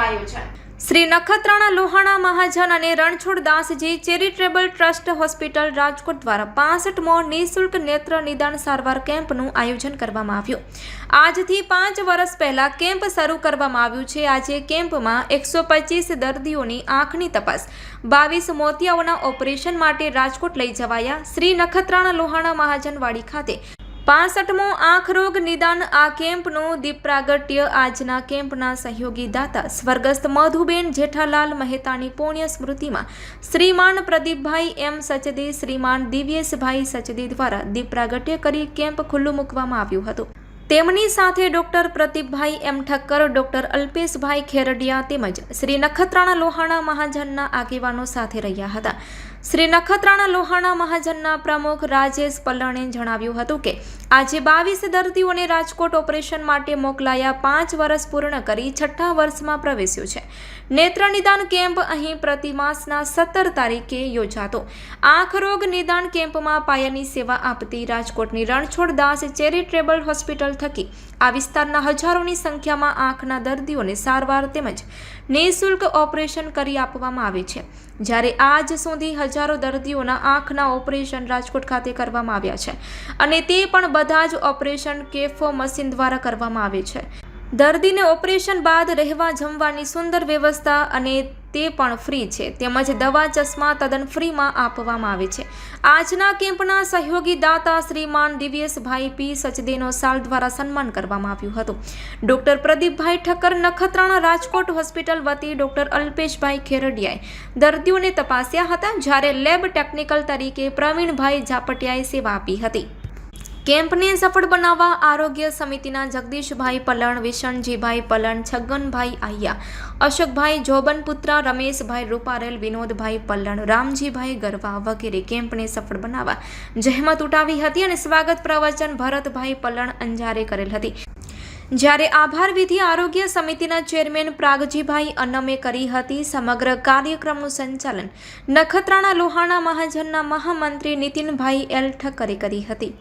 આયોજન. શ્રી નખત્રાણા લોહાણા મહાજન અને Ranchhod Dasji charitable trust hospital Rajkot દ્વારા પાસઠમો નિઃશુલ્ક નેત્ર નિદાન સારવાર કેમ્પનું આયોજન કરવામાં આવ્યું. આજથી પાંચ વર્ષ પહેલા કેમ્પ શરૂ કરવામાં આવ્યું છે. આજે કેમ્પમાં એકસો પચીસ દર્દીઓની આંખની તપાસ, બાવીસ મોતિયાઓના ઓપરેશન માટે રાજકોટ લઈ જવાયા શ્રી નખત્રાણા લોહાણા મહાજનવાડી ખાતે પાસઠમો આંખ રોગ નિદાન આ કેમ્પનું દીપ પ્રાગટ્ય આજના કેમ્પના સહયોગી દાતા સ્વર્ગસ્થ મધુબેન જેઠાલાલ મહેતાની પુણ્ય સ્મૃતિમાં શ્રીમાન પ્રદીપભાઈ એમ સચદે શ્રીમાન દિવ્યેશભાઈ સચદે દ્વારા દીપ પ્રાગટ્ય કરી કેમ્પ ખુલ્લું મૂકવામાં આવ્યું હતું. તેમની સાથે doctor Pradeepbhai M Thakkar, doctor Alpeshbhai Kheradiya તેમજ શ્રી નખત્રાણા લોહાણા મહાજનના આગેવાનો સાથે રહ્યા હતા. શ્રી નખત્રાણા લોહાણા મહાજનના પ્રમુખ રાજેશ પલ્લણે જણાવ્યું હતું કે, આજે બાવીસ દર્દીઓને રાજકોટ ઓપરેશન માટે મોકલાયા પાંચ વર્ષ પૂર્ણ કરી છઠ્ઠા વર્ષમાં પ્રવેશ્યું છે. નેત્ર નિદાન કેમ્પ અહીં પ્રતિ માસના સત્તર તારીખે યોજાતો. આંખ રોગ નિદાન કેમ્પમાં પાયાની સેવા આપતી રાજકોટની રણછોડ દાસ ચેરિટેબલ હોસ્પિટલ થકી, આ વિસ્તારના હજારોની સંખ્યામાં આંખના દર્દીઓને સારવાર તેમજ નિઃશુલ્ક ઓપરેશન કરી આપવામાં આવે છે. જ્યારે આજ સુધી હજારો દર્દીઓના આંખના ઓપરેશન રાજકોટ ખાતે કરવામાં આવ્યા છે. અને તે પણ બધા જ ઓપરેશન કેફો મશીન દ્વારા કરવામાં આવે છે. દર્દીને ઓપરેશન બાદ રહેવા જમવાની સુંદર વ્યવસ્થા અને તે પણ ફ્રી છે. તેમજ દવા ચશ્મા તદ્દન ફ્રીમાં આપવામાં આવે છે. આજના કેમ્પના સહયોગી દાતા શ્રીમાન દિવ્યેશભાઈ પી. સચદેનો સાલ દ્વારા સન્માન કરવામાં આવ્યું હતું. ડોક્ટર પ્રદીપભાઈ ઠક્કર નખત્રાણા રાજકોટ હોસ્પિટલ વતી ડૉક્ટર અલ્પેશભાઈ ખેરડિયાએ દર્દીઓને તપાસ્યા હતા જ્યારે લેબ ટેકનિકલ તરીકે પ્રવીણભાઈ ઝાપટિયાએ સેવા આપી હતી. કેમ્પને સફળ બનાવવા આરોગ્ય સમિતિના જગદીશભાઈ પલણ વિશણજીભાઈ પલણ, છગનભાઈ આહિયા, અશોકભાઈ જોબનપુત્રા, રમેશભાઈ રૂપારેલ, વિનોદભાઈ પલણ, રામજીભાઈ ગરવા વગેરે કેમ્પને સફળ બનાવવા જહેમત ઉઠાવી હતી અને સ્વાગત પ્રવચન ભરતભાઈ પલણ અંજારે કરેલ હતી. જ્યારે આભાર વિધિ આરોગ્ય સમિતિના ચેરમેન પ્રાગજીભાઈ અનમે કરી હતી, સમગ્ર કાર્યક્રમનું સંચાલન નખત્રાણા લોહાણા મહાજનના મહામંત્રી નીતિનભાઈ એલ ઠક્કરે કરી હતી.